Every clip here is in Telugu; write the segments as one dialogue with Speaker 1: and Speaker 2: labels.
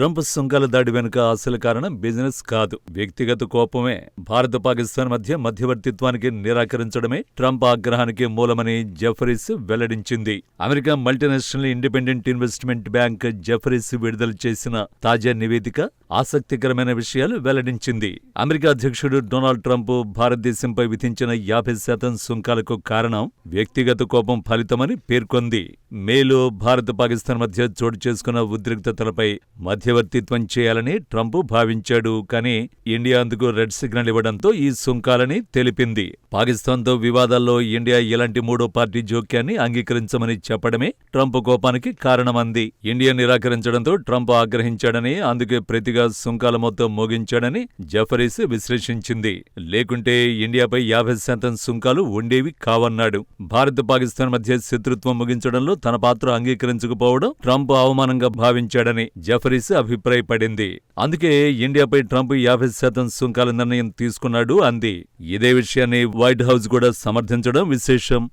Speaker 1: ట్రంప్ సుంకాల దాడి వెనుక అసలు కారణం బిజినెస్ కాదు. వ్యక్తిగత కోపమే. భారత పాకిస్తాన్ మధ్య మధ్యవర్తిత్వానికి నిరాకరించడమే ట్రంప్ ఆగ్రహానికి మూలమని జెఫరీస్ వెల్లడించింది. America multinational independent investment bank Jefferies విడుదల చేసిన తాజా నివేదిక ఆసక్తికరమైన విషయాలు వెల్లడించింది. అమెరికా అధ్యక్షుడు డొనాల్డ్ ట్రంప్ భారతదేశంపై విధించిన యాభై శాతం సుంకాలకు కారణం వ్యక్తిగత కోపం ఫలితమని పేర్కొంది. మేలో భారత్ పాకిస్తాన్ మధ్య చోటు చేసుకున్న ఉద్రిక్తతలపై మధ్య మధ్యవర్తిత్వం చేయాలని ట్రంప్ భావించాడు. కానీ ఇండియా అందుకు రెడ్ సిగ్నల్ ఇవ్వడంతో ఈ సుంకాలని తెలిపింది. పాకిస్తాన్తో వివాదాల్లో ఇండియా ఇలాంటి మూడో పార్టీ జోక్యాన్ని అంగీకరించమని చెప్పడమే ట్రంప్ కోపానికి కారణమంది. ఇండియా నిరాకరించడంతో ట్రంప్ ఆగ్రహించాడని అందుకే ప్రతిగా సుంకాల మొత్తం మోగించాడని జఫరీస్ విశ్లేషించింది. లేకుంటే ఇండియాపై యాభై శాతం సుంకాలు ఉండేవి కావన్నాడు. భారత్ పాకిస్తాన్ మధ్య శత్రుత్వం ముగించడంలో తన పాత్ర అంగీకరించకపోవడం ట్రంప్ అవమానంగా భావించాడని జఫరీస్ అభిప్రాయపడింది. అందుకే ఇండియాపై ట్రంప్ యాభై శాతం సుంకాల నిర్ణయం తీసుకున్నాడు అంది. ఇదే విషయాన్ని వైట్ హౌస్ కూడా సమర్థించడం విశేషం.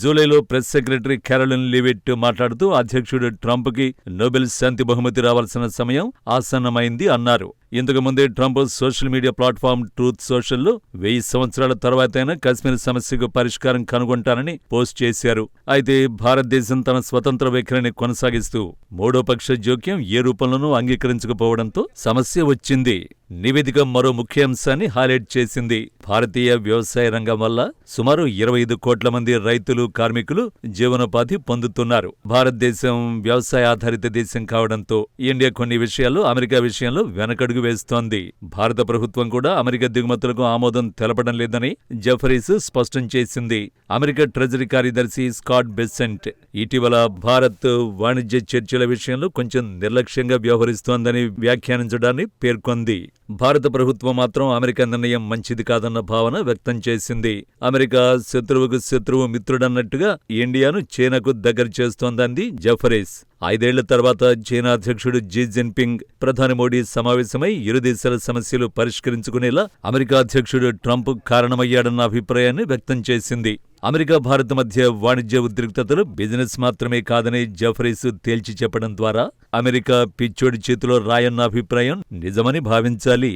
Speaker 1: జూలైలో ప్రెస్ సెక్రటరీ కెరోలిన్ లివిట్ మాట్లాడుతూ అధ్యక్షుడు ట్రంప్కి నోబెల్ శాంతి బహుమతి రావాల్సిన సమయం ఆసన్నమైంది అన్నారు. ఇంతకు ముందే Trump social media platform truth సోషల్లో వెయ్యి సంవత్సరాల తర్వాతైనా కశ్మీర్ సమస్యకు పరిష్కారం కనుగొంటానని పోస్ట్ చేశారు. అయితే భారతదేశం తన స్వతంత్ర వైఖరిని కొనసాగిస్తూ మూడో పక్ష జోక్యం ఏ రూపంలోనూ అంగీకరించకపోవడంతో సమస్య వచ్చింది. నివేదిక మరో ముఖ్యాంశాన్ని హైలైట్ చేసింది. భారతీయ వ్యవసాయ రంగం వల్ల సుమారు ఇరవై ఐదు కోట్ల మంది రైతులు కార్మికులు జీవనోపాధి పొందుతున్నారు. భారతదేశం వ్యవసాయ ఆధారిత దేశం కావడంతో ఇండియా కొన్ని విషయాల్లో అమెరికా విషయంలో వెనకడుగు వేస్తోంది. భారత ప్రభుత్వం కూడా అమెరికా దిగుమతులకు ఆమోదం తెలపడం లేదని జఫరీస్ స్పష్టం చేసింది. అమెరికా ట్రెజరీ కార్యదర్శి స్కాట్ బెసెంట్ ఇటీవల భారత్ వాణిజ్య చర్చల విషయంలో కొంచెం నిర్లక్ష్యంగా వ్యవహరిస్తోందని వ్యాఖ్యానించడాన్ని పేర్కొంది. భారత ప్రభుత్వం మాత్రం అమెరికా నిర్ణయం మంచిది కాదన్న భావన వ్యక్తం చేసింది. అమెరికా శత్రువుకు శత్రువు మిత్రుడన్నట్టుగా ఇండియాను చైనాకు దగ్గర చేస్తోందంది జఫరేస్. ఐదేళ్ళ తర్వాత చైనా అధ్యక్షుడు జీ జిన్పింగ్ ప్రధాని మోడీ సమావేశమై ఇరు దేశాల సమస్యలు పరిష్కరించుకునేలా అమెరికా అధ్యక్షుడు ట్రంప్ కారణమయ్యాడన్న అభిప్రాయాన్ని వ్యక్తం చేసింది. అమెరికా భారత్ మధ్య వాణిజ్య ఉద్రిక్తతలు బిజినెస్ మాత్రమే కాదని జఫరీస్ తేల్చి చెప్పడం ద్వారా అమెరికా పిచ్చోడి చేతిలో రాయన్న అభిప్రాయం నిజమని భావించాలి.